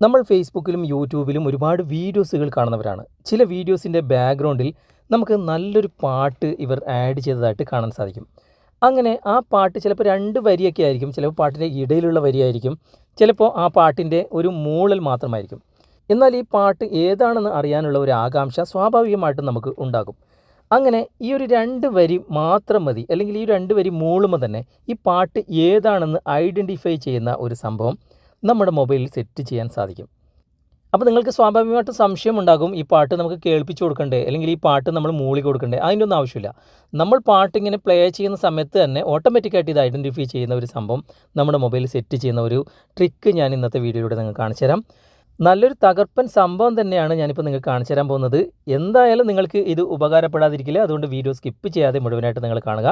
നമ്മൾ ഫേസ്ബുക്കിലും യൂട്യൂബിലും ഒരുപാട് വീഡിയോസുകൾ കാണുന്നവരാണ്. ചില വീഡിയോസിന്റെ ബാക്ക്ഗ്രൗണ്ടിൽ നമുക്ക് നല്ലൊരു പാട്ട് ഇവർ ആഡ് ചെയ്തതായിട്ട് കാണാൻ സാധിക്കും. അങ്ങനെ ആ പാട്ട് ചിലപ്പോൾ രണ്ട് വരിയൊക്കെ ആയിരിക്കും. ചിലപ്പോൾ പാട്ടിന്റെ ഇടയിലുള്ള വരിയായിരിക്കും ചിലപ്പോൾ ആ പാട്ടിന്റെ ഒരു മൂളൽ മാത്രമായിരിക്കും. എന്നാൽ ഈ പാട്ട് ഏതാണെന്ന് അറിയാനുള്ള ഒരു ആകാംക്ഷ സ്വാഭാവികമായിട്ടും നമുക്ക് ഉണ്ടാകും. അങ്ങനെ ഈ ഒരു രണ്ട് വരി മാത്രം മതി. അല്ലെങ്കിൽ ഈ രണ്ട് വരി മൂളുമ്പോൾ തന്നെ ഈ പാട്ട് ഏതാണെന്ന് ഐഡന്റിഫൈ ചെയ്യുന്ന ഒരു സംഭവം നമ്മുടെ മൊബൈലിൽ സെറ്റ് ചെയ്യാൻ സാധിക്കും. അപ്പോൾ നിങ്ങൾക്ക് സ്വാഭാവികമായിട്ടും സംശയം ഉണ്ടാകും ഈ പാട്ട് നമുക്ക് കേൾപ്പിച്ചു കൊടുക്കണ്ടേ? അല്ലെങ്കിൽ ഈ പാട്ട് നമ്മൾ മൂളി കൊടുക്കണ്ടേ? അതിന്റെ ഒന്നും ആവശ്യമില്ല. നമ്മൾ പാട്ട് ഇങ്ങനെ പ്ലേ ചെയ്യുന്ന സമയത്ത് തന്നെ ഓട്ടോമാറ്റിക്കായിട്ട് ഇത് ഐഡന്റിഫൈ ചെയ്യുന്ന ഒരു സംഭവം നമ്മുടെ മൊബൈലിൽ സെറ്റ് ചെയ്യുന്ന ഒരു ട്രിക്ക് ഞാൻ ഇന്നത്തെ വീഡിയോയിലൂടെ നിങ്ങൾക്ക് കാണിച്ചു തരാം നല്ലൊരു തകർപ്പൻ സംഭവം തന്നെയാണ് ഞാനിപ്പോൾ നിങ്ങൾക്ക് കാണിച്ചു തരാൻ പോകുന്നത്. എന്തായാലും നിങ്ങൾക്ക് ഇത് ഉപകാരപ്പെടാതിരിക്കില്ല. അതുകൊണ്ട് വീഡിയോ സ്കിപ്പ് ചെയ്യാതെ മുഴുവനായിട്ട് നിങ്ങൾ കാണുക.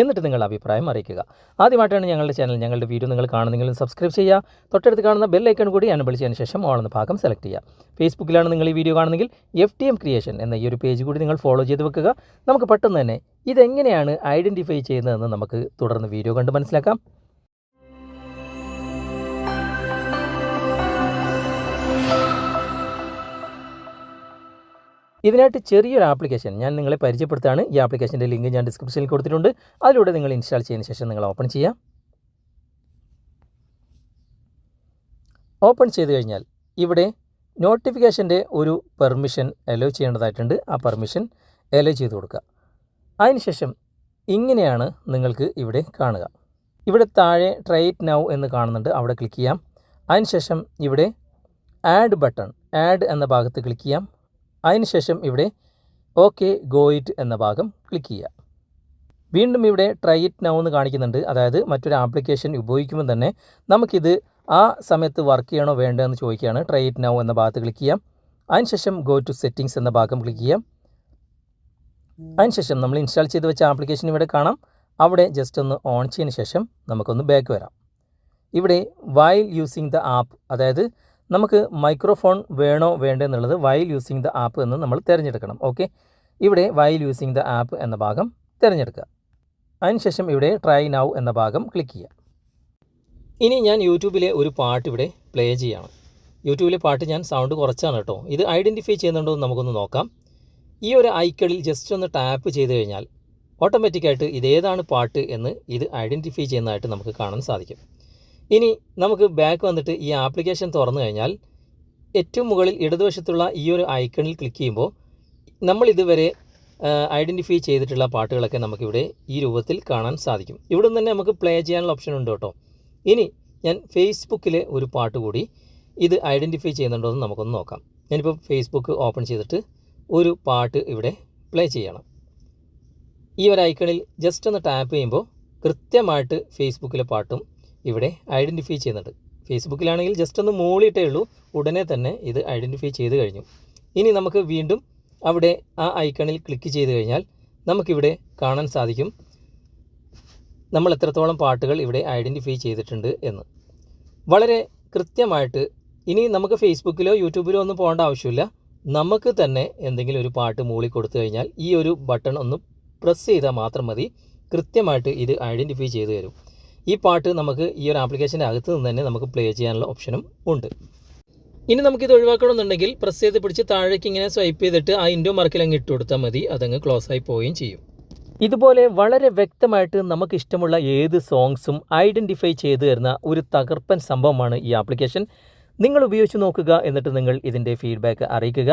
എന്നിട്ട് നിങ്ങളുടെ അഭിപ്രായം അറിയിക്കുക. ആദ്യമായിട്ടാണ് ഞങ്ങളുടെ ചാനൽ ഞങ്ങളുടെ വീഡിയോ നിങ്ങൾ കാണുന്നെങ്കിലും സബ്സ്ക്രൈബ് ചെയ്യുക. തൊട്ടടുത്ത് കാണുന്ന ബെല്ലൈക്കൺ കൂടി അനബിൾ ചെയ്തതിന് ശേഷം ഓളെന്ന ഭാഗം സെലക്ട് ചെയ്യുക. ഫേസ്ബുക്കിലാണ് നിങ്ങൾ ഈ വീഡിയോ കാണുന്നെങ്കിൽ എഫ് ടി എം ക്രിയേഷൻ എന്ന ഈ ഒരു പേജ് കൂടി നിങ്ങൾ ഫോളോ ചെയ്ത് വെക്കുക. നമുക്ക് പെട്ടെന്ന് തന്നെ ഇതെങ്ങനെയാണ് ഐഡന്റിഫൈ ചെയ്യുന്നതെന്ന് നമുക്ക് തുടർന്ന് വീഡിയോ കണ്ട് മനസ്സിലാക്കാം. ഇതിനായിട്ട് ചെറിയൊരു ആപ്ലിക്കേഷൻ ഞാൻ നിങ്ങളെ പരിചയപ്പെടുത്താണ്. ഈ ആപ്ലിക്കേഷന്റെ ലിങ്ക് ഞാൻ ഡിസ്ക്രിപ്ഷനിൽ കൊടുത്തിട്ടുണ്ട്. അതിലൂടെ നിങ്ങൾ ഇൻസ്റ്റാൾ ചെയ്യുന്ന ശേഷം നിങ്ങൾ ഓപ്പൺ ചെയ്യാം. ഓപ്പൺ ചെയ്ത് കഴിഞ്ഞാൽ ഇവിടെ നോട്ടിഫിക്കേഷന്റെ ഒരു പെർമിഷൻ അലോ ചെയ്യേണ്ടതായിട്ടുണ്ട്. ആ പെർമിഷൻ അലോ ചെയ്ത് കൊടുക്കുക. അതിനുശേഷം ഇങ്ങനെയാണ് നിങ്ങൾക്ക് ഇവിടെ കാണുക. ഇവിടെ താഴെ ട്രൈറ്റ് നൗ എന്ന് കാണുന്നുണ്ട്. അവിടെ ക്ലിക്ക് ചെയ്യാം. അതിനുശേഷം ഇവിടെ ആഡ് ബട്ടൺ ആഡ് എന്ന ഭാഗത്ത് ക്ലിക്ക് ചെയ്യാം. അതിനുശേഷം ഇവിടെ ഓക്കെ ഗോ ഇറ്റ് എന്ന ഭാഗം ക്ലിക്ക് ചെയ്യുക. വീണ്ടും ഇവിടെ ട്രൈ ഇറ്റ് നൗ എന്ന് കാണിക്കുന്നുണ്ട്. അതായത് മറ്റൊരു ആപ്ലിക്കേഷൻ ഉപയോഗിക്കുമ്പോൾ തന്നെ നമുക്കിത് ആ സമയത്ത് വർക്ക് ചെയ്യണോ വേണ്ടോ എന്ന് ചോദിക്കുകയാണ്. ട്രൈ ഇറ്റ് നൗ എന്ന ഭാഗത്ത് ക്ലിക്ക് ചെയ്യാം. അതിനുശേഷം ഗോ ടു സെറ്റിംഗ്സ് എന്ന ഭാഗം ക്ലിക്ക് ചെയ്യാം. അതിനുശേഷം നമ്മൾ ഇൻസ്റ്റാൾ ചെയ്ത് വെച്ച ആപ്ലിക്കേഷൻ ഇവിടെ കാണാം. അവിടെ ജസ്റ്റ് ഒന്ന് ഓൺ ചെയ്തതിന് ശേഷം നമുക്കൊന്ന് ബാക്ക് വരാം. ഇവിടെ വൈൽ യൂസിങ് ദ ആപ്പ് അതായത് നമുക്ക് മൈക്രോഫോൺ വേണോ വേണ്ടോ എന്നുള്ളത് വൈൽ യൂസിങ് ദ ആപ്പ് എന്ന് നമ്മൾ തിരഞ്ഞെടുക്കണം ഓക്കെ ഇവിടെ വൈൽ യൂസിങ് ദ ആപ്പ് എന്ന ഭാഗം തിരഞ്ഞെടുക്കുക. അതിനുശേഷം ഇവിടെ ട്രൈ നൗ എന്ന ഭാഗം ക്ലിക്ക് ചെയ്യുക. ഇനി ഞാൻ യൂട്യൂബിലെ ഒരു പാട്ട് ഇവിടെ പ്ലേ ചെയ്യണം. യൂട്യൂബിലെ പാട്ട് ഞാൻ സൗണ്ട് കുറച്ചാണ് കേട്ടോ. ഇത് ഐഡന്റിഫൈ ചെയ്യുന്നുണ്ടോ എന്ന് നമുക്കൊന്ന് നോക്കാം. ഈ ഒരു ഐക്കണിൽ ജസ്റ്റ് ഒന്ന് ടാപ്പ് ചെയ്ത് കഴിഞ്ഞാൽ ഓട്ടോമാറ്റിക്കായിട്ട് ഇതേതാണ് പാട്ട് എന്ന് ഇത് ഐഡന്റിഫൈ ചെയ്യുന്നതായിട്ട് നമുക്ക് കാണാൻ സാധിക്കും. ഇനി നമുക്ക് ബാക്ക് വന്നിട്ട് ഈ ആപ്ലിക്കേഷൻ തുറന്നു കഴിഞ്ഞാൽ ഏറ്റവും മുകളിൽ ഇടതുവശത്തുള്ള ഈ ഒരു ഐക്കണിൽ ക്ലിക്ക് ചെയ്യുമ്പോൾ നമ്മൾ ഇതുവരെ ഐഡന്റിഫൈ ചെയ്തിട്ടുള്ള പാട്ടുകളൊക്കെ നമുക്കിവിടെ ഈ രൂപത്തിൽ കാണാൻ സാധിക്കും. ഇവിടെ തന്നെ നമുക്ക് പ്ലേ ചെയ്യാനുള്ള ഓപ്ഷൻ ഉണ്ട് കേട്ടോ. ഇനി ഞാൻ ഫേസ്ബുക്കിലെ ഒരു പാട്ട് കൂടി ഇത് ഐഡന്റിഫൈ ചെയ്യുന്നുണ്ടോ എന്ന് നമുക്കൊന്ന് നോക്കാം. ഞാനിപ്പോൾ ഫേസ്ബുക്ക് ഓപ്പൺ ചെയ്തിട്ട് ഒരു പാട്ട് ഇവിടെ പ്ലേ ചെയ്യണം. ഈ ഒരു ഐക്കണിൽ ജസ്റ്റ് ഒന്ന് ടാപ്പ് ചെയ്യുമ്പോൾ കൃത്യമായിട്ട് ഫേസ്ബുക്കിലെ പാട്ടും ഇവിടെ ഐഡന്റിഫൈ ചെയ്യുന്നുണ്ട്. ഫേസ്ബുക്കിലാണെങ്കിൽ ജസ്റ്റ് ഒന്ന് മൂളിയിട്ടേ ഉള്ളൂ. ഉടനെ തന്നെ ഇത് ഐഡന്റിഫൈ ചെയ്ത് കഴിഞ്ഞു. ഇനി നമുക്ക് വീണ്ടും അവിടെ ആ ഐക്കണിൽ ക്ലിക്ക് ചെയ്ത് കഴിഞ്ഞാൽ നമുക്കിവിടെ കാണാൻ സാധിക്കും നമ്മൾ എത്രത്തോളം പാട്ടുകൾ ഇവിടെ ഐഡന്റിഫൈ ചെയ്തിട്ടുണ്ട് എന്ന്. വളരെ കൃത്യമായിട്ട് ഇനി നമുക്ക് ഫേസ്ബുക്കിലോ യൂട്യൂബിലോ ഒന്നും പോകേണ്ട ആവശ്യമില്ല. നമുക്ക് തന്നെ എന്തെങ്കിലും ഒരു പാട്ട് മൂളി കൊടുത്തു കഴിഞ്ഞാൽ ഈ ഒരു ബട്ടൺ ഒന്ന് പ്രസ് ചെയ്താൽ മാത്രം മതി. കൃത്യമായിട്ട് ഇത് ഐഡന്റിഫൈ ചെയ്തു തരും. ഈ പാട്ട് നമുക്ക് ഈ ഒരു ആപ്ലിക്കേഷന്റെ അകത്ത് നിന്ന് തന്നെ നമുക്ക് പ്ലേ ചെയ്യാനുള്ള ഓപ്ഷനും ഉണ്ട്. ഇനി നമുക്കിത് ഒഴിവാക്കണമെന്നുണ്ടെങ്കിൽ പ്രസ് ചെയ്ത് പിടിച്ച് താഴേക്ക് ഇങ്ങനെ സ്വൈപ്പ് ചെയ്തിട്ട് ആ ഇൻഡോ മാർക്കിൽ അങ്ങ് ഇട്ട് കൊടുത്താൽ മതി. അതങ്ങ് ക്ലോസ് ആയി പോവുകയും ചെയ്യും. ഇതുപോലെ വളരെ വ്യക്തമായിട്ട് നമുക്ക് ഇഷ്ടമുള്ള ഏത് സോങ്സും ഐഡന്റിഫൈ ചെയ്തു തരുന്ന ഒരു തകർപ്പൻ സംഭവമാണ് ഈ ആപ്ലിക്കേഷൻ നിങ്ങൾ ഉപയോഗിച്ച് നോക്കുക എന്നിട്ട് നിങ്ങൾ ഇതിന്റെ ഫീഡ്ബാക്ക് അറിയിക്കുക.